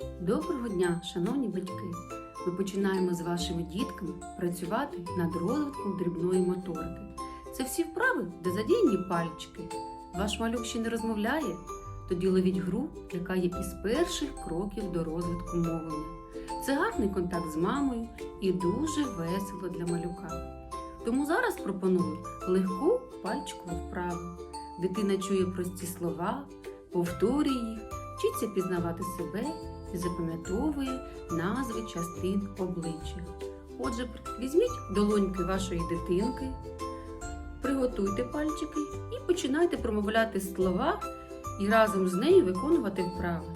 Доброго дня, шановні батьки! Ми починаємо з вашими дітками працювати над розвитком дрібної моторики. Це всі вправи, де задіяні пальчики. Ваш малюк ще не розмовляє? Тоді ловіть гру, яка є із перших кроків до розвитку мовлення. Це гарний контакт з мамою і дуже весело для малюка. Тому зараз пропоную легку пальчикову вправу. Дитина чує прості слова, повторює їх, вчиться пізнавати себе і запам'ятовує назви частин обличчя. Отже, візьміть долоньки вашої дитинки, приготуйте пальчики і починайте промовляти слова і разом з нею виконувати вправи.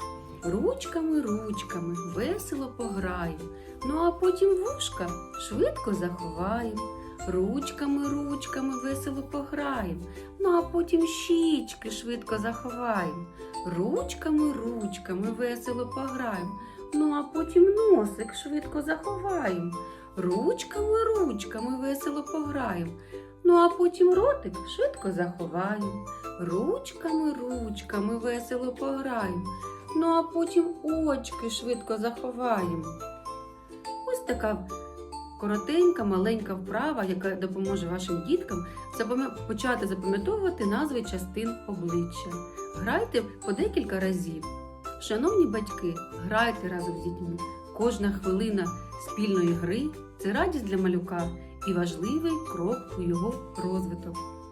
Ручками, ручками, весело пограємо, ну а потім вушка швидко заховаємо. Ручками, ручками весело пограємо, ну а потім щічки швидко заховаємо. Ручками, ручками весело пограємо, ну а потім носик швидко заховаємо. Ручками, ручками весело пограємо, ну а потім ротик швидко заховаємо. Ручками, ручками весело пограємо, ну а потім очки швидко заховаємо. Ось така коротенька, маленька вправа, яка допоможе вашим діткам почати запам'ятовувати назви частин обличчя. Грайте по декілька разів. Шановні батьки, грайте разом з дітьми. Кожна хвилина спільної гри це радість для малюка і важливий крок у його розвиток.